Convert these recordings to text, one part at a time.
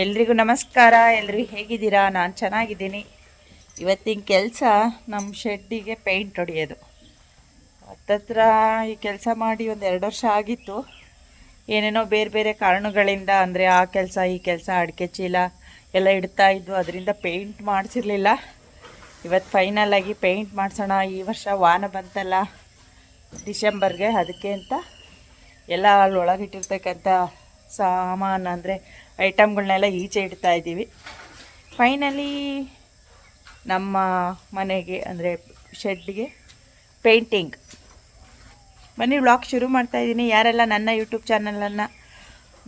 ಎಲ್ರಿಗೂ ನಮಸ್ಕಾರ ಎಲ್ರಿಗೂ ಹೇಗಿದ್ದೀರಾ? ನಾನು ಚೆನ್ನಾಗಿದ್ದೀನಿ. ಇವತ್ತಿನ ಕೆಲಸ ನಮ್ಮ ಶೆಡ್ಡಿಗೆ ಪೇಂಟ್ ಹೊಡೆಯೋದು. ಹತ್ತತ್ರ ಈ ಕೆಲಸ ಮಾಡಿ ಒಂದು ಎರಡು ವರ್ಷ ಆಗಿತ್ತು. ಏನೇನೋ ಬೇರೆ ಬೇರೆ ಕಾರಣಗಳಿಂದ, ಅಂದರೆ ಆ ಕೆಲಸ, ಈ ಕೆಲಸ, ಅಡಿಕೆ ಚೀಲ ಎಲ್ಲ ಇಡ್ತಾ ಇದ್ವು. ಅದರಿಂದ ಪೇಂಟ್ ಮಾಡಿಸಿರ್ಲಿಲ್ಲ. ಇವತ್ತು ಫೈನಲ್ ಆಗಿ ಪೇಂಟ್ ಮಾಡಿಸೋಣ. ಈ ವರ್ಷ ವಾನ ಬಂತಲ್ಲ, ಡಿಸೆಂಬರ್ಗೆ. ಅದಕ್ಕೆ ಅಂತ ಎಲ್ಲ ಅಲ್ಲಿ ಒಳಗಿಟ್ಟಿರ್ತಕ್ಕಂಥ ಸಾಮಾನು, ಅಂದರೆ ಐಟಮ್ಗಳನ್ನೆಲ್ಲ ಈಚೆ ಇಡ್ತಾ ಇದ್ದೀವಿ. ಫೈನಲಿ ನಮ್ಮ ಮನೆಗೆ, ಅಂದರೆ ಶೆಡ್ಗೆ ಪೇಂಟಿಂಗ್ ಬನ್ನಿ ವ್ಲಾಗ್ ಶುರು ಮಾಡ್ತಾ ಇದ್ದೀನಿ. ಯಾರೆಲ್ಲ ನನ್ನ ಯೂಟ್ಯೂಬ್ ಚಾನಲನ್ನು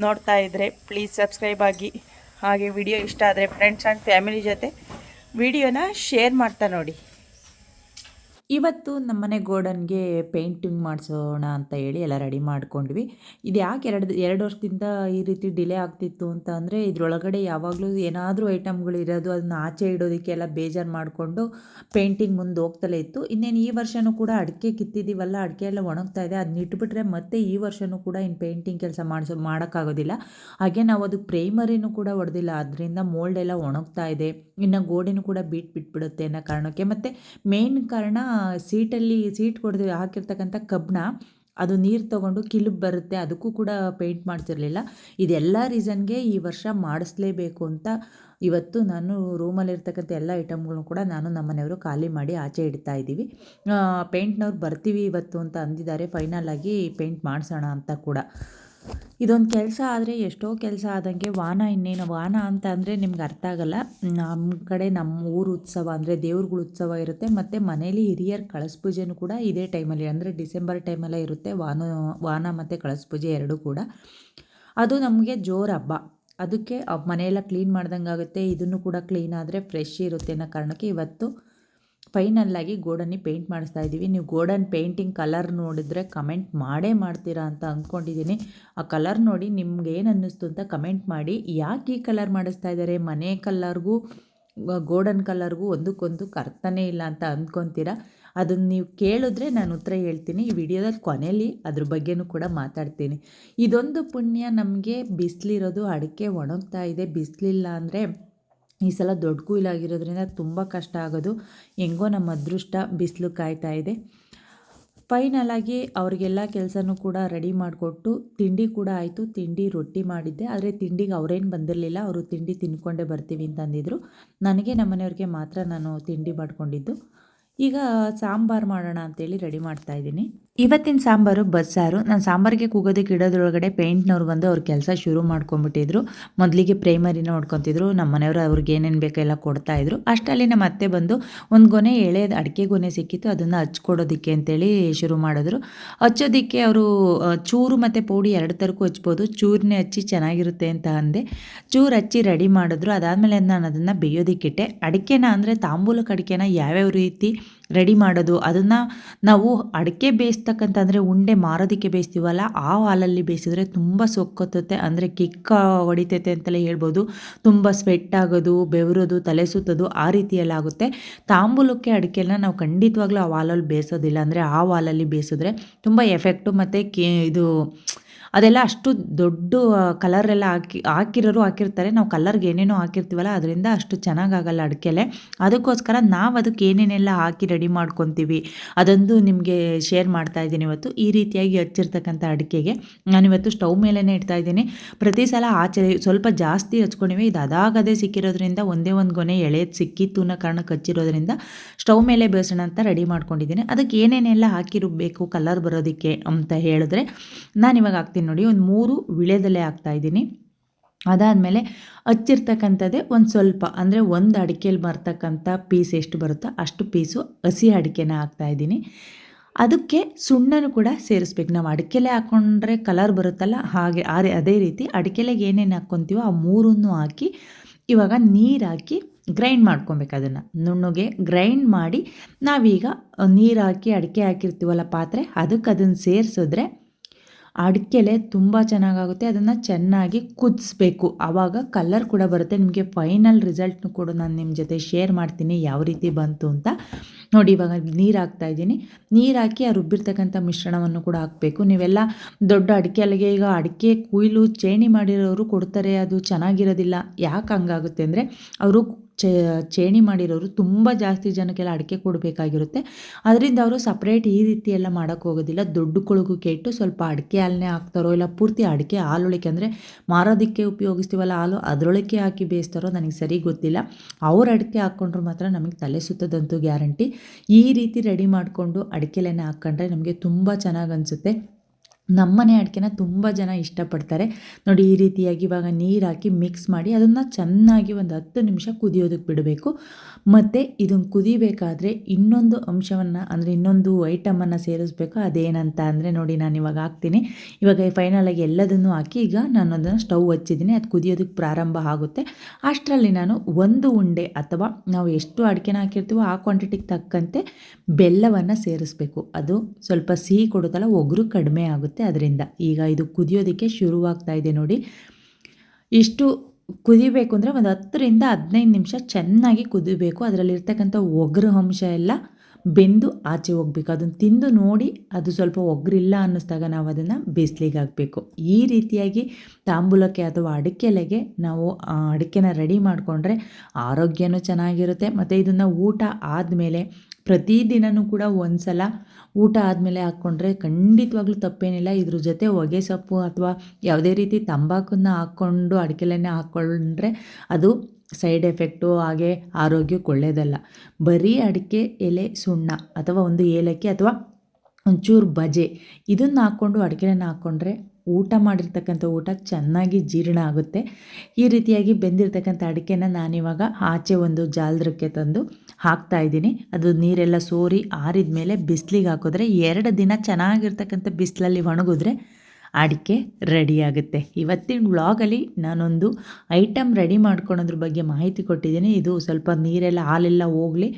ನೋಡ್ತಾ ಇದ್ದರೆ ಪ್ಲೀಸ್ ಸಬ್ಸ್ಕ್ರೈಬ್ ಆಗಿ. ಹಾಗೆ ವಿಡಿಯೋ ಇಷ್ಟ ಆದರೆ ಫ್ರೆಂಡ್ಸ್ ಆ್ಯಂಡ್ ಫ್ಯಾಮಿಲಿ ಜೊತೆ ವಿಡಿಯೋನ ಶೇರ್ ಮಾಡ್ತಾ ನೋಡಿ. ಇವತ್ತು ನಮ್ಮನೆ ಗೋಡನ್ಗೆ ಪೇಂಟಿಂಗ್ ಮಾಡಿಸೋಣ ಅಂತ ಹೇಳಿ ಎಲ್ಲ ರೆಡಿ ಮಾಡ್ಕೊಂಡ್ವಿ. ಇದು ಯಾಕೆ ಎರಡು ಎರಡು ವರ್ಷದಿಂದ ಈ ರೀತಿ ಡಿಲೇ ಆಗ್ತಿತ್ತು ಅಂತ ಅಂದರೆ ಇದರೊಳಗಡೆ ಯಾವಾಗಲೂ ಏನಾದರೂ ಐಟಮ್ಗಳು ಇರೋದು ಅದನ್ನ ಆಚೆ ಇಡೋದಕ್ಕೆಲ್ಲ ಬೇಜಾರು ಮಾಡಿಕೊಂಡು ಪೇಂಟಿಂಗ್ ಮುಂದೆ ಹೋಗ್ತಲೇ ಇತ್ತು. ಇನ್ನೇನು ಈ ವರ್ಷವೂ ಕೂಡ ಅಡಿಕೆ ಕಿತ್ತಿದ್ದೀವಲ್ಲ ಅಡಿಕೆ ಎಲ್ಲ ಒಣಗ್ತಾ ಇದೆ ಅದನ್ನ ಇಟ್ಬಿಟ್ರೆ ಮತ್ತೆ ಈ ವರ್ಷವೂ ಕೂಡ ಇನ್ನು ಪೇಂಟಿಂಗ್ ಕೆಲಸ ಮಾಡಿಸೋ, ಮಾಡೋಕ್ಕಾಗೋದಿಲ್ಲ. ಹಾಗೆ ನಾವು ಅದಕ್ಕೆ ಪ್ರೈಮರಿನೂ ಕೂಡ ಹೊಡೆದಿಲ್ಲ, ಅದರಿಂದ ಮೋಲ್ಡ್ ಎಲ್ಲ ಒಣಗ್ತಾ ಇದೆ. ಇನ್ನು ಗೋಡೆನೂ ಕೂಡ ಬೀಟ್ ಬಿಟ್ಬಿಡುತ್ತೆ ಅನ್ನೋ ಕಾರಣಕ್ಕೆ. ಮತ್ತು ಮೇನ್ ಕಾರಣ ಸೀಟಲ್ಲಿ, ಸೀಟ್ ಕೊಡ್ದೆ ಹಾಕಿರ್ತಕ್ಕಂಥ ಕಬ್ಬಣ, ಅದು ನೀರು ತೊಗೊಂಡು ಕಿಲುಬ್ ಬರುತ್ತೆ, ಅದಕ್ಕೂ ಕೂಡ ಪೇಂಟ್ ಮಾಡ್ತಿರಲಿಲ್ಲ. ಇದೆಲ್ಲ ರೀಸನ್ಗೆ ಈ ವರ್ಷ ಮಾಡಿಸ್ಲೇಬೇಕು ಅಂತ ಇವತ್ತು ನಾನು ರೂಮಲ್ಲಿರ್ತಕ್ಕಂಥ ಎಲ್ಲ ಐಟಮ್ಗಳನ್ನು ಕೂಡ ನಾನು ನಮ್ಮನೆಯವರು ಖಾಲಿ ಮಾಡಿ ಆಚೆ ಇಡ್ತಾ ಇದ್ದೀವಿ. ಪೇಂಟ್ನವ್ರು ಬರ್ತೀವಿ ಇವತ್ತು ಅಂತ ಅಂದಿದ್ದಾರೆ. ಫೈನಲ್ ಆಗಿ ಪೇಂಟ್ ಮಾಡಿಸೋಣ ಅಂತ ಕೂಡ. ಇದೊಂದು ಕೆಲಸ ಆದರೆ ಎಷ್ಟೋ ಕೆಲಸ ಆದಂಗೆ ವಾನ ಇನ್ನೇನು ವಾನ ಅಂತ ಅಂದರೆ ನಿಮ್ಗೆ ಅರ್ಥ ಆಗಲ್ಲ. ನಮ್ಮ ಕಡೆ ನಮ್ಮ ಊರು ಉತ್ಸವ ಅಂದರೆ ದೇವ್ರಗಳ ಉತ್ಸವ ಇರುತ್ತೆ ಮತ್ತು ಮನೇಲಿ ಹಿರಿಯರ ಕಳಸ ಪೂಜೆನೂ ಕೂಡ ಇದೇ ಟೈಮಲ್ಲಿ ಅಂದರೆ ಡಿಸೆಂಬರ್ ಟೈಮಲ್ಲೇ ಇರುತ್ತೆ ವಾನ ವಾನ ಮತ್ತು ಕಳಸ ಪೂಜೆ ಎರಡೂ ಕೂಡ. ಅದು ನಮಗೆ ಜೋರು ಹಬ್ಬ. ಅದಕ್ಕೆ ಮನೆಯೆಲ್ಲ ಕ್ಲೀನ್ ಮಾಡ್ದಂಗೆ ಆಗುತ್ತೆ ಇದನ್ನು ಕೂಡ ಕ್ಲೀನ್ ಆದರೆ ಫ್ರೆಶ್ ಇರುತ್ತೆ ಅನ್ನೋ ಕಾರಣಕ್ಕೆ ಇವತ್ತು ಫೈನಲ್ಲಾಗಿ ಗೋಡನ್ನಿ ಪೇಂಟ್ ಮಾಡಿಸ್ತಾ ಇದ್ದೀವಿ. ನೀವು ಗೋಡನ್ ಪೇಂಟಿಂಗ್ ಕಲರ್ ನೋಡಿದ್ರೆ ಕಮೆಂಟ್ ಮಾಡೇ ಮಾಡ್ತೀರಾ ಅಂತ ಅಂದ್ಕೊಂಡಿದ್ದೀನಿ ಆ ಕಲರ್ ನೋಡಿ ನಿಮ್ಗೆ ಏನು ಅನ್ನಿಸ್ತು ಅಂತ ಕಮೆಂಟ್ ಮಾಡಿ. ಯಾಕೆ ಈ ಕಲರ್ ಮಾಡಿಸ್ತಾ ಇದ್ದಾರೆ? ಮನೆ ಕಲ್ಲರ್ಗೂ ಗೋಲ್ಡನ್ ಕಲರ್ಗೂ ಒಂದಕ್ಕೊಂದು ಕರ್ತನೇ ಇಲ್ಲ ಅಂತ ಅಂದ್ಕೊತೀರಾ ಅದನ್ನು ನೀವು ಕೇಳಿದ್ರೆ ನಾನು ಉತ್ತರ ಹೇಳ್ತೀನಿ. ಈ ವಿಡಿಯೋದಲ್ಲಿ ಕೊನೆಯಲ್ಲಿ ಅದ್ರ ಬಗ್ಗೆನೂ ಕೂಡ ಮಾತಾಡ್ತೀನಿ. ಇದೊಂದು ಪುಣ್ಯ ನಮಗೆ ಬಿಸಿಲಿರೋದು ಅಡಿಕೆ ಒಣಗ್ತಾ ಇದೆ. ಬಿಸಿಲಿಲ್ಲ ಅಂದರೆ ಈ ಸಲ ದೊಡ್ಡ ಕುಯ್ಲಾಗಿರೋದ್ರಿಂದ ತುಂಬ ಕಷ್ಟ ಆಗೋದು. ಹೆಂಗೋ ನಮ್ಮ ಅದೃಷ್ಟ ಬಿಸಿಲು ಕಾಯ್ತಾ ಇದೆ. ಫೈನಲ್ ಆಗಿ ಅವರಿಗೆಲ್ಲ ಕೆಲಸನೂ ಕೂಡ ರೆಡಿ ಮಾಡಿಕೊಟ್ಟು ತಿಂಡಿ ಕೂಡ ಆಯಿತು. ತಿಂಡಿ ರೊಟ್ಟಿ ಮಾಡಿದ್ದೆ. ಆದರೆ ತಿಂಡಿಗೆ ಅವರೇನು ಬಂದಿರಲಿಲ್ಲ. ಅವರು ತಿಂಡಿ ತಿನ್ಕೊಂಡೇ ಬರ್ತೀವಿ ಅಂತಂದಿದ್ರು. ನನಗೆ ನಮ್ಮನೆಯವ್ರಿಗೆ ಮಾತ್ರ ನಾನು ತಿಂಡಿ ಮಾಡ್ಕೊಂಡಿದ್ದು. ಈಗ ಸಾಂಬಾರು ಮಾಡೋಣ ಅಂತೇಳಿ ರೆಡಿ ಮಾಡ್ತಾ ಇದ್ದೀನಿ. ಇವತ್ತಿನ ಸಾಂಬಾರು ಬಸ್ಸಾರು. ನಾನು ಸಾಂಬಾರಿಗೆ ಕೂಗೋದಕ್ಕೆ ಇಡೋದ್ರೊಳಗಡೆ ಪೇಂಟ್ನವ್ರು ಬಂದು ಅವ್ರ ಕೆಲಸ ಶುರು ಮಾಡ್ಕೊಂಬಿಟ್ಟಿದ್ರು. ಮೊದಲಿಗೆ ಪ್ರೈಮರಿನ ಹೊಡ್ಕೊತಿದ್ರು ನಮ್ಮ ಮನೆಯವರು ಅವ್ರಿಗೆ ಏನೇನು ಬೇಕೆಲ್ಲ ಕೊಡ್ತಾಯಿದ್ರು ಅಷ್ಟಲ್ಲಿ ನಮ್ಮ ಅತ್ತೆ ಬಂದು ಒಂದು ಗೊನೆ ಎಳೆ, ಅಡಿಕೆ ಗೊನೆ ಸಿಕ್ಕಿತ್ತು. ಅದನ್ನು ಹಚ್ಕೊಡೋದಕ್ಕೆ ಅಂತೇಳಿ ಶುರು ಮಾಡಿದ್ರು. ಹಚ್ಚೋದಕ್ಕೆ ಅವರು ಚೂರು ಮತ್ತು ಪೌಡಿ ಎರಡು ಥರಕ್ಕೂ ಹಚ್ಬೋದು. ಚೂರನ್ನೇ ಹಚ್ಚಿ ಚೆನ್ನಾಗಿರುತ್ತೆ ಅಂತ ಅಂದೆ. ಚೂರು ಹಚ್ಚಿ ರೆಡಿ ಮಾಡಿದ್ರು. ಅದಾದಮೇಲೆ ನಾನು ಅದನ್ನು ಬೇಯೋದಕ್ಕಿಟ್ಟೆ ಅಡಿಕೆನ ಅಂದರೆ ತಾಂಬೂಲಕ್ಕೆ ಅಡಿಕೆನ ಯಾವ್ಯಾವ ರೀತಿ ರೆಡಿ ಮಾಡೋದು, ಅದನ್ನು ನಾವು ಅಡಿಕೆ ಬೇಯಿಸ್ತಕ್ಕಂಥ ಅಂದರೆ ಉಂಡೆ ಮಾರೋದಕ್ಕೆ ಬೇಯಿಸ್ತೀವಲ್ಲ, ಆ ಹಾಲಲ್ಲಿ ಬೇಯಿಸಿದ್ರೆ ತುಂಬ ಸೊಕ್ಕೊತ್ತುತ್ತೆ ಅಂದರೆ ಕಿಕ್ಕ ಹೊಡಿತೈತೆ ಅಂತಲೇ ಹೇಳ್ಬೋದು. ತುಂಬ ಸ್ವೆಟ್ ಆಗೋದು, ಬೆವರೋದು, ತಲೆ ಸುತ್ತೋದು ಆ ರೀತಿಯಲ್ಲಿ ಆಗುತ್ತೆ. ತಾಂಬೂಲಕ್ಕೆ ಅಡಿಕೆನ ನಾವು ಖಂಡಿತವಾಗ್ಲೂ ಆ ಹಾಲಲ್ಲಿ ಬೇಯಿಸೋದಿಲ್ಲ, ಅಂದರೆ ಆ ಹಾಲಲ್ಲಿ ಬೇಯಿಸಿದ್ರೆ ತುಂಬ ಎಫೆಕ್ಟು ಮತ್ತು ಕೇ ಇದು ಅದೆಲ್ಲ ಅಷ್ಟು ದೊಡ್ಡ ಕಲರೆಲ್ಲ ಹಾಕಿ, ಹಾಕಿರೋರು ಹಾಕಿರ್ತಾರೆ. ನಾವು ಕಲರ್ಗೆ ಏನೇನೋ ಹಾಕಿರ್ತೀವಲ್ಲ, ಅದರಿಂದ ಅಷ್ಟು ಚೆನ್ನಾಗಾಗಲ್ಲ ಅಡಿಕೆಲೆ. ಅದಕ್ಕೋಸ್ಕರ ನಾವು ಅದಕ್ಕೆ ಏನೇನೆಲ್ಲ ಹಾಕಿ ರೆಡಿ ಮಾಡ್ಕೊತೀವಿ, ಅದೊಂದು ನಿಮಗೆ ಶೇರ್ ಮಾಡ್ತಾ ಇದ್ದೀನಿ ಇವತ್ತು. ಈ ರೀತಿಯಾಗಿ ಹಚ್ಚಿರ್ತಕ್ಕಂಥ ಅಡಿಕೆಗೆ ನಾನಿವತ್ತು ಸ್ಟವ್ ಮೇಲೇ ಇಡ್ತಾ ಇದ್ದೀನಿ. ಪ್ರತಿ ಸಲ ಆಚೆ ಸ್ವಲ್ಪ ಜಾಸ್ತಿ ಹಚ್ಕೊಂಡಿವಿ. ಇದು ಅದಾಗದೇ ಸಿಕ್ಕಿರೋದ್ರಿಂದ ಒಂದೇ ಒಂದು ಗೊನೆ ಎಳೆದು ಸಿಕ್ಕಿತ್ತು ಅನ್ನೋ ಕಾರಣಕ್ಕೆ ಹಚ್ಚಿರೋದ್ರಿಂದ ಸ್ಟವ್ ಮೇಲೆ ಬೇಯಿಸೋಣ ಅಂತ ರೆಡಿ ಮಾಡ್ಕೊಂಡಿದ್ದೀನಿ. ಅದಕ್ಕೆ ಏನೇನೆಲ್ಲ ಹಾಕಿರಬೇಕು ಕಲರ್ ಬರೋದಕ್ಕೆ ಅಂತ ಹೇಳಿದ್ರೆ ನಾನು ಇವಾಗ ಹಾಕ್ತೀನಿ ನೋಡಿ, ಒಂದು ಮೂರು ವಿಳೆದೆಲೆ ಇದ್ದೀನಿ. ಅದಾದಮೇಲೆ ಹಚ್ಚಿರ್ತಕ್ಕಂಥದ್ದೇ ಒಂದು ಸ್ವಲ್ಪ, ಅಂದರೆ ಒಂದು ಅಡಿಕೆಯಲ್ಲಿ ಬರ್ತಕ್ಕಂಥ ಪೀಸ್ ಎಷ್ಟು ಬರುತ್ತೋ ಅಷ್ಟು ಪೀಸು ಹಸಿ ಅಡಿಕೆನ ಹಾಕ್ತಾಯಿದ್ದೀನಿ ಅದಕ್ಕೆ ಸುಣ್ಣನೂ ಕೂಡ ಸೇರಿಸ್ಬೇಕು. ನಾವು ಅಡಿಕೆಲೆ ಹಾಕ್ಕೊಂಡ್ರೆ ಕಲರ್ ಬರುತ್ತಲ್ಲ, ಹಾಗೆ, ಅದೇ ರೀತಿ ಅಡಿಕೆಲೆಗೆ ಏನೇನು ಹಾಕ್ಕೊತೀವೋ ಆ ಮೂರನ್ನು ಹಾಕಿ, ಇವಾಗ ನೀರು ಹಾಕಿ ಗ್ರೈಂಡ್ ಮಾಡ್ಕೊಬೇಕು ಅದನ್ನು. ನುಣ್ಣಗೆ ಗ್ರೈಂಡ್ ಮಾಡಿ ನಾವೀಗ ನೀರು ಹಾಕಿ ಅಡಿಕೆ ಹಾಕಿರ್ತೀವಲ್ಲ ಪಾತ್ರೆ ಅದಕ್ಕೆ ಅದನ್ನು ಸೇರಿಸಿದ್ರೆ ಅಡಿಕೆಲೆ ತುಂಬ ಚೆನ್ನಾಗಾಗುತ್ತೆ. ಅದನ್ನು ಚೆನ್ನಾಗಿ ಕುದಿಸ್ಬೇಕು. ಆವಾಗ ಕಲರ್ ಕೂಡ ಬರುತ್ತೆ. ನಿಮಗೆ ಫೈನಲ್ ರಿಸಲ್ಟ್ನು ಕೂಡ ನಾನು ನಿಮ್ಮ ಜೊತೆ ಶೇರ್ ಮಾಡ್ತೀನಿ. ಯಾವ ರೀತಿ ಬಂತು ಅಂತ. ನೋಡಿ, ಇವಾಗ ನೀರು ಹಾಕ್ತಾ ಇದ್ದೀನಿ. ನೀರು ಹಾಕಿ ಆ ರುಬ್ಬಿರ್ತಕ್ಕಂಥ ಮಿಶ್ರಣವನ್ನು ಕೂಡ ಹಾಕಬೇಕು. ನೀವೆಲ್ಲ ದೊಡ್ಡ ಅಡಿಕೆ ಅಲ್ಲಿಗೆ ಈಗ ಅಡಿಕೆ, ಕುಯ್ಲು, ಚೇಣಿ ಮಾಡಿರೋರು ಕೊಡ್ತಾರೆ, ಅದು ಚೆನ್ನಾಗಿರೋದಿಲ್ಲ. ಯಾಕೆ ಹಂಗಾಗುತ್ತೆ ಅಂದರೆ, ಅವರು ಚೇಣಿ ಮಾಡಿರೋರು ತುಂಬ ಜಾಸ್ತಿ ಜನಕ್ಕೆಲ್ಲ ಅಡಿಕೆ ಕೊಡಬೇಕಾಗಿರುತ್ತೆ. ಅದರಿಂದ ಅವರು ಸಪ್ರೇಟ್ ಈ ರೀತಿ ಎಲ್ಲ ಮಾಡೋಕ್ಕೆ ಹೋಗೋದಿಲ್ಲ. ದೊಡ್ಡ ಕೊಳಗು ಕೆಟ್ಟು ಸ್ವಲ್ಪ ಅಡಿಕೆ ಹಾಲನ್ನೇ ಹಾಕ್ತಾರೋ, ಇಲ್ಲ ಪೂರ್ತಿ ಅಡಿಕೆ ಹಾಲೊಳಿಕೆ ಅಂದರೆ ಮಾರೋದಕ್ಕೆ ಉಪಯೋಗಿಸ್ತೀವಲ್ಲ, ಹಾಲು ಅದರೊಳಕ್ಕೆ ಹಾಕಿ ಬೇಯಿಸ್ತಾರೋ ನನಗೆ ಸರಿ ಗೊತ್ತಿಲ್ಲ. ಅವ್ರು ಅಡಿಕೆ ಹಾಕ್ಕೊಂಡ್ರು ಮಾತ್ರ ನಮಗೆ ತಲೆ ಸುತ್ತದಂತೂ ಗ್ಯಾರಂಟಿ. ಈ ರೀತಿ ರೆಡಿ ಮಾಡಿಕೊಂಡು ಅಡಿಕೆಲೆನೆ ಹಾಕ್ಕೊಂಡ್ರೆ ನಮಗೆ ತುಂಬ ಚೆನ್ನಾಗಿ ಅನಿಸುತ್ತೆ. ನಮ್ಮನೆ ಅಡಿಕೆನ ತುಂಬ ಜನ ಇಷ್ಟಪಡ್ತಾರೆ. ನೋಡಿ, ಈ ರೀತಿಯಾಗಿ ಇವಾಗ ನೀರು ಹಾಕಿ ಮಿಕ್ಸ್ ಮಾಡಿ ಅದನ್ನು ಚೆನ್ನಾಗಿ ಒಂದು ಹತ್ತು ನಿಮಿಷ ಕುದಿಯೋದಕ್ಕೆ ಬಿಡಬೇಕು. ಮತ್ತು ಇದನ್ನು ಕುದಿಬೇಕಾದ್ರೆ ಇನ್ನೊಂದು ಅಂಶವನ್ನು, ಅಂದರೆ ಇನ್ನೊಂದು ಐಟಮನ್ನು ಸೇರಿಸ್ಬೇಕು. ಅದೇನಂತ ಅಂದರೆ ನೋಡಿ, ನಾನು ಇವಾಗ ಹಾಕ್ತೀನಿ. ಇವಾಗ ಫೈನಲಾಗಿ ಎಲ್ಲದನ್ನು ಹಾಕಿ ಈಗ ನಾನು ಅದನ್ನು ಸ್ಟವ್ ಹಚ್ಚಿದ್ದೀನಿ. ಅದು ಕುದಿಯೋದಕ್ಕೆ ಪ್ರಾರಂಭ ಆಗುತ್ತೆ. ಅಷ್ಟರಲ್ಲಿ ನಾನು ಒಂದು ಉಂಡೆ ಅಥವಾ ನಾವು ಎಷ್ಟು ಅಡಿಕೆನ ಹಾಕಿರ್ತೀವೋ ಆ ಕ್ವಾಂಟಿಟಿಗೆ ತಕ್ಕಂತೆ ಬೆಲ್ಲವನ್ನು ಸೇರಿಸ್ಬೇಕು. ಅದು ಸ್ವಲ್ಪ ಸಿಹಿ ಕೊಡುತ್ತಲ್ಲ, ಒಗರು ಕಡಿಮೆ ಆಗುತ್ತೆ. ಆಗುತ್ತೆ ಅದರಿಂದ. ಈಗ ಇದು ಕುದಿಯೋದಕ್ಕೆ ಶುರುವಾಗ್ತಾ ಇದೆ ನೋಡಿ. ಇಷ್ಟು ಕುದಿಬೇಕು ಅಂದರೆ ಒಂದು ಹತ್ತರಿಂದ ಹದಿನೈದು ನಿಮಿಷ ಚೆನ್ನಾಗಿ ಕುದಿಬೇಕು. ಅದರಲ್ಲಿರ್ತಕ್ಕಂಥ ಒಗ್ರು ಅಂಶ ಎಲ್ಲ ಬೆಂದು ಆಚೆ ಹೋಗ್ಬೇಕು. ಅದನ್ನು ತಿಂದು ನೋಡಿ ಅದು ಸ್ವಲ್ಪ ಒಗ್ರಿಲ್ಲ ಅನ್ನಿಸ್ದಾಗ ನಾವು ಅದನ್ನು ಬಿಸಿಲಿಗೆ ಹಾಕಬೇಕು. ಈ ರೀತಿಯಾಗಿ ತಾಂಬೂಲಕ್ಕೆ ಅಥವಾ ಅಡಿಕೆಲೆಗೆ ನಾವು ಅಡಿಕೆನ ರೆಡಿ ಮಾಡಿಕೊಂಡ್ರೆ ಆರೋಗ್ಯನೂ ಚೆನ್ನಾಗಿರುತ್ತೆ. ಮತ್ತು ಇದನ್ನು ಊಟ ಆದಮೇಲೆ ಪ್ರತಿದಿನವೂ ಕೂಡ ಒಂದು ಸಲ ಊಟ ಆದಮೇಲೆ ಹಾಕ್ಕೊಂಡ್ರೆ ಖಂಡಿತವಾಗ್ಲೂ ತಪ್ಪೇನಿಲ್ಲ. ಇದ್ರ ಜೊತೆ ಹೊಗೆ ಸೊಪ್ಪು ಅಥವಾ ಯಾವುದೇ ರೀತಿ ತಂಬಾಕನ್ನ ಹಾಕ್ಕೊಂಡು ಅಡಿಕೆಲೆನೇ ಹಾಕ್ಕೊಂಡ್ರೆ ಅದು ಸೈಡ್ ಎಫೆಕ್ಟು, ಹಾಗೆ ಆರೋಗ್ಯಕ್ಕೆ ಒಳ್ಳೆಯದಲ್ಲ ಬರೀ ಅಡಿಕೆ, ಎಲೆ, ಸುಣ್ಣ ಅಥವಾ ಒಂದು ಏಲಕ್ಕಿ ಅಥವಾ ಒಂಚೂರು ಬಜೆ, ಇದನ್ನು ಹಾಕ್ಕೊಂಡು ಅಡಿಕೆನ ಹಾಕ್ಕೊಂಡ್ರೆ ಊಟ ಮಾಡಿರ್ತಕ್ಕಂಥ ಊಟ ಚೆನ್ನಾಗಿ ಜೀರ್ಣ ಆಗುತ್ತೆ. ಈ ರೀತಿಯಾಗಿ ಬೆಂದಿರ್ತಕ್ಕಂಥ ಅಡಿಕೆನ ನಾನಿವಾಗ ಆಚೆ ಒಂದು ಜಾಲದ್ರಕ್ಕೆ ತಂದು ಹಾಕ್ತಾ ಇದ್ದೀನಿ. ಅದು ನೀರೆಲ್ಲ ಸೋರಿ ಆರಿದ ಮೇಲೆ ಬಿಸಿಲಿಗೆ ಹಾಕಿದ್ರೆ ಎರಡು ದಿನ ಚೆನ್ನಾಗಿರ್ತಕ್ಕಂಥ ಬಿಸಿಲಲ್ಲಿ ಒಣಗಿದ್ರೆ ಅಡಿಕೆ ರೆಡಿ ಆಗುತ್ತೆ. ಇವತ್ತಿನ ವ್ಲಾಗಲ್ಲಿ ನಾನೊಂದು ಐಟಮ್ ರೆಡಿ ಮಾಡ್ಕೊಳೋದ್ರ ಬಗ್ಗೆ ಮಾಹಿತಿ ಕೊಟ್ಟಿದ್ದೀನಿ. ಇದು ಸ್ವಲ್ಪ ನೀರೆಲ್ಲ, ಹಾಲೆಲ್ಲ ಹೋಗಲಿ,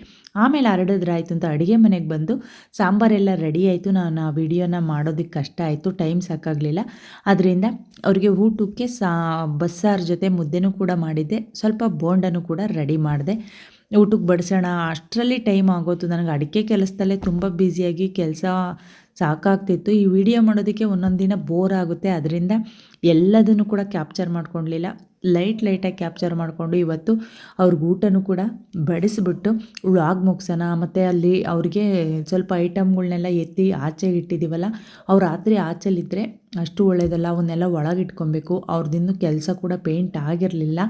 ಆಮೇಲೆ ಹರಡಿದ್ರಾಯ್ತು ಅಂತ ಅಡುಗೆ ಮನೆಗೆ ಬಂದು ಸಾಂಬಾರೆಲ್ಲ ರೆಡಿ ಆಯಿತು. ನಾನು ಆ ವಿಡಿಯೋನ ಮಾಡೋದಕ್ಕೆ ಕಷ್ಟ ಆಯಿತು ಟೈಮ್ ಸಾಕಾಗಲಿಲ್ಲ. ಅದರಿಂದ ಅವರಿಗೆ ಊಟಕ್ಕೆ ಸಾ, ಬಸ್ಸಾರು ಜೊತೆ ಮುದ್ದೆನೂ ಕೂಡ ಮಾಡಿದ್ದೆ. ಸ್ವಲ್ಪ ಬೋಂಡನೂ ಕೂಡ ರೆಡಿ ಮಾಡಿದೆ. ಊಟಕ್ಕೆ ಬಡಿಸೋಣ, ಅಷ್ಟರಲ್ಲಿ ಟೈಮ್ ಆಗೋತು. ನನಗೆ ಅಡಿಕೆ ಕೆಲಸದಲ್ಲೇ ತುಂಬ ಬ್ಯುಸಿಯಾಗಿ ಕೆಲಸ ಸಾಕಾಗ್ತಿತ್ತು. ಈ ವಿಡಿಯೋ ಮಾಡೋದಕ್ಕೆ ಒಂದೊಂದು ದಿನ ಬೋರ್ ಆಗುತ್ತೆ. ಅದರಿಂದ ಎಲ್ಲದನ್ನು ಕೂಡ ಕ್ಯಾಪ್ಚರ್ ಮಾಡ್ಕೊಳ್ಲಿಲ್ಲ ಲೈಟ್ ಲೈಟಾಗಿ ಕ್ಯಾಪ್ಚರ್ ಮಾಡಿಕೊಂಡು ಇವತ್ತು ಅವ್ರಿಗೆ ಊಟನೂ ಕೂಡ ಬಡಿಸ್ಬಿಟ್ಟು ವ್ಲಾಗ್ ಮುಗಿಸೋಣ. ಮತ್ತು ಅಲ್ಲಿ ಅವ್ರಿಗೆ ಸ್ವಲ್ಪ ಐಟಮ್ಗಳನ್ನೆಲ್ಲ ಎತ್ತಿ ಆಚೆ ಇಟ್ಟಿದ್ದೀವಲ್ಲ ಅವ್ರು ರಾತ್ರಿ ಆಚೆಲಿದ್ದರೆ ಅಷ್ಟು ಒಳ್ಳೆಯದಲ್ಲ ಅವನ್ನೆಲ್ಲ ಒಳಗಿಟ್ಕೊಬೇಕು. ಅವ್ರದ್ದಿನ್ನೂ ಕೆಲಸ ಕೂಡ ಪೇಂಟ್ ಆಗಿರಲಿಲ್ಲ.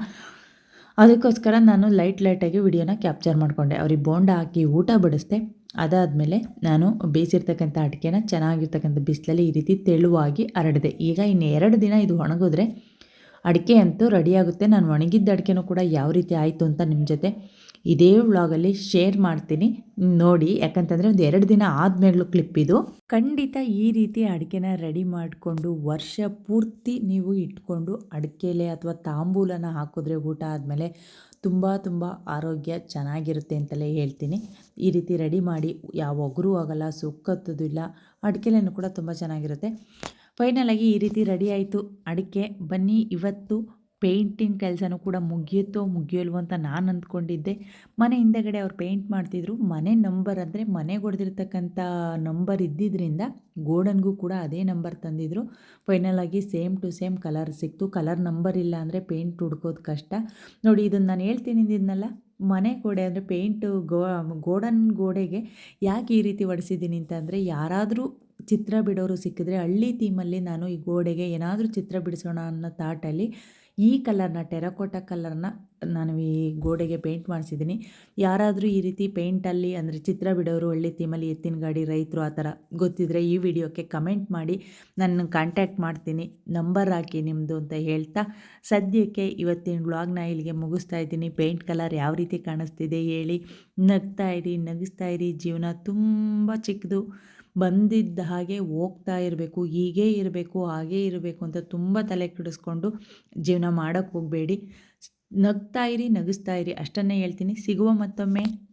ಅದಕ್ಕೋಸ್ಕರ ನಾನು ಲೈಟ್ ಲೈಟಾಗಿ ವಿಡಿಯೋನ ಕ್ಯಾಪ್ಚರ್ ಮಾಡಿಕೊಂಡೆ. ಅವ್ರಿಗೆ ಬೋಂಡ ಹಾಕಿ ಊಟ ಬಡಿಸ್ದೆ. ಅದಾದಮೇಲೆ ನಾನು ಬೇಯಿಸಿರ್ತಕ್ಕಂಥ ಅಡಿಕೆನ ಚೆನ್ನಾಗಿರ್ತಕ್ಕಂಥ ಬಿಸಿಲಲ್ಲಿ ಈ ರೀತಿ ತೆಳುವಾಗಿ ಹರಡಿದೆ. ಈಗ ಇನ್ನು ಎರಡು ದಿನ ಇದು ಒಣಗಿದ್ರೆ ಅಡಿಕೆ ಅಂತೂ ರೆಡಿಯಾಗುತ್ತೆ ನಾನು ಒಣಗಿದ್ದ ಅಡಿಕೆನೂ ಕೂಡ ಯಾವ ರೀತಿ ಆಯಿತು ಅಂತ ನಿಮ್ಮ ಜೊತೆ ಇದೇ ವ್ಲಾಗಲ್ಲಿ ಶೇರ್ ಮಾಡ್ತೀನಿ. ನೋಡಿ, ಯಾಕಂತಂದರೆ ಒಂದು ಎರಡು ದಿನ ಆದಮೇಲೂ ಕ್ಲಿಪ್ ಇದು. ಖಂಡಿತ ಈ ರೀತಿ ಅಡಿಕೆನ ರೆಡಿ ಮಾಡಿಕೊಂಡು ವರ್ಷ ಪೂರ್ತಿ ನೀವು ಇಟ್ಕೊಂಡು ಅಡಿಕೆಲೆ ಅಥವಾ ತಾಂಬೂಲನ ಹಾಕಿದ್ರೆ ಊಟ ಆದಮೇಲೆ ತುಂಬ ತುಂಬ ಆರೋಗ್ಯ ಚೆನ್ನಾಗಿರುತ್ತೆ ಅಂತಲೇ ಹೇಳ್ತೀನಿ. ಈ ರೀತಿ ರೆಡಿ ಮಾಡಿ, ಯಾವ ಒಗರು ಆಗಲ್ಲ ಸುಕ್ಕತ್ತೋದಿಲ್ಲ ಅಡಿಕೆಲೇನು ಕೂಡ ತುಂಬ ಚೆನ್ನಾಗಿರುತ್ತೆ. ಫೈನಲಾಗಿ ಈ ರೀತಿ ರೆಡಿ ಆಯಿತು. ಅಡಿಕೆ, ಬನ್ನಿ, ಇವತ್ತು ಪೇಂಟಿಂಗ್ ಕೆಲಸನೂ ಕೂಡ ಮುಗಿಯುತ್ತೋ ಮುಗಿಯಲ್ವೋ ಅಂತ ನಾನು ಅಂದ್ಕೊಂಡಿದ್ದೆ. ಮನೆ ಹಿಂದೆಗಡೆ ಅವ್ರು ಪೇಂಟ್ ಮಾಡ್ತಿದ್ರು. ಮನೆ ನಂಬರ್ ಅಂದರೆ ಮನೆ ಹೊಡೆದಿರ್ತಕ್ಕಂಥ ನಂಬರ್ ಇದ್ದಿದ್ದರಿಂದ ಗೋಡನ್ಗೂ ಕೂಡ ಅದೇ ನಂಬರ್ ತಂದಿದ್ರು. ಫೈನಲಾಗಿ ಸೇಮ್ ಟು ಸೇಮ್ ಕಲರ್ ಸಿಕ್ತು. ಕಲರ್ ನಂಬರ್ ಇಲ್ಲ ಅಂದರೆ ಪೇಂಟ್ ಹುಡ್ಕೋದು ಕಷ್ಟ. ನೋಡಿ ಇದನ್ನು ನಾನು ಹೇಳ್ತೀನಿ ಇದನ್ನೆಲ್ಲ ಮನೆ ಗೋಡೆ ಅಂದರೆ ಪೇಂಟು ಗೋ, ಗೋಡನ್ ಗೋಡೆಗೆ ಯಾಕೆ ಈ ರೀತಿ ಹೊಡೆಸಿದ್ದೀನಿ ಅಂತಂದರೆ ಯಾರಾದರೂ ಚಿತ್ರ ಬಿಡೋರು ಸಿಕ್ಕಿದ್ರೆ ಹಳ್ಳಿ ಥೀಮಲ್ಲಿ ನಾನು ಈ ಗೋಡೆಗೆ ಏನಾದರೂ ಚಿತ್ರ ಬಿಡಿಸೋಣ ಅನ್ನೋ ಥಾಟಲ್ಲಿ ಈ ಕಲರ್ನ, ಟೆರಕೋಟ ಕಲರ್ನ ನಾನು ಈ ಗೋಡೆಗೆ ಪೇಂಟ್ ಮಾಡಿಸಿದ್ದೀನಿ. ಯಾರಾದರೂ ಈ ರೀತಿ ಪೇಂಟಲ್ಲಿ ಅಂದರೆ ಚಿತ್ರ ಬಿಡೋರು, ಹಳ್ಳಿ ಥೀಮಲ್ಲಿ ಎತ್ತಿನ ಗಾಡಿ ರೈತರು ಆ ಥರ ಗೊತ್ತಿದ್ದರೆ ಈ ವಿಡಿಯೋಕ್ಕೆ ಕಮೆಂಟ್ ಮಾಡಿ. ನನ್ನ ಕಾಂಟ್ಯಾಕ್ಟ್ ಮಾಡ್ತೀನಿ, ನಂಬರ್ ಹಾಕಿ ನಿಮ್ಮದು ಅಂತ ಹೇಳ್ತಾ. ಸದ್ಯಕ್ಕೆ ಇವತ್ತಿನ ವ್ಲಾಗ್ನ ಇಲ್ಲಿಗೆ ಮುಗಿಸ್ತಾ ಇದ್ದೀನಿ. ಪೇಂಟ್ ಕಲರ್ ಯಾವ ರೀತಿ ಕಾಣಿಸ್ತಿದೆ ಹೇಳಿ. ನಗ್ತಾ ಇರಿ, ನಗಿಸ್ತಾ ಇರಿ. ಜೀವನ ತುಂಬ ಚಿಕ್ಕದು. ಬಂದಿದ್ದ ಹಾಗೆ ಹೋಗ್ತಾ ಇರಬೇಕು, ಹೀಗೇ ಇರಬೇಕು, ಹಾಗೇ ಇರಬೇಕು ಅಂತ ತುಂಬ ತಲೆ ಕೆಡಿಸ್ಕೊಂಡು ಜೀವನ ಮಾಡೋಕ್ಕೆ ಹೋಗಬೇಡಿ. ನಗ್ತಾ ಇರಿ, ನಗಿಸ್ತಾ ಇರಿ, ಅಷ್ಟನ್ನೇ ಹೇಳ್ತೀನಿ. ಸಿಗುವ ಮತ್ತೊಮ್ಮೆ.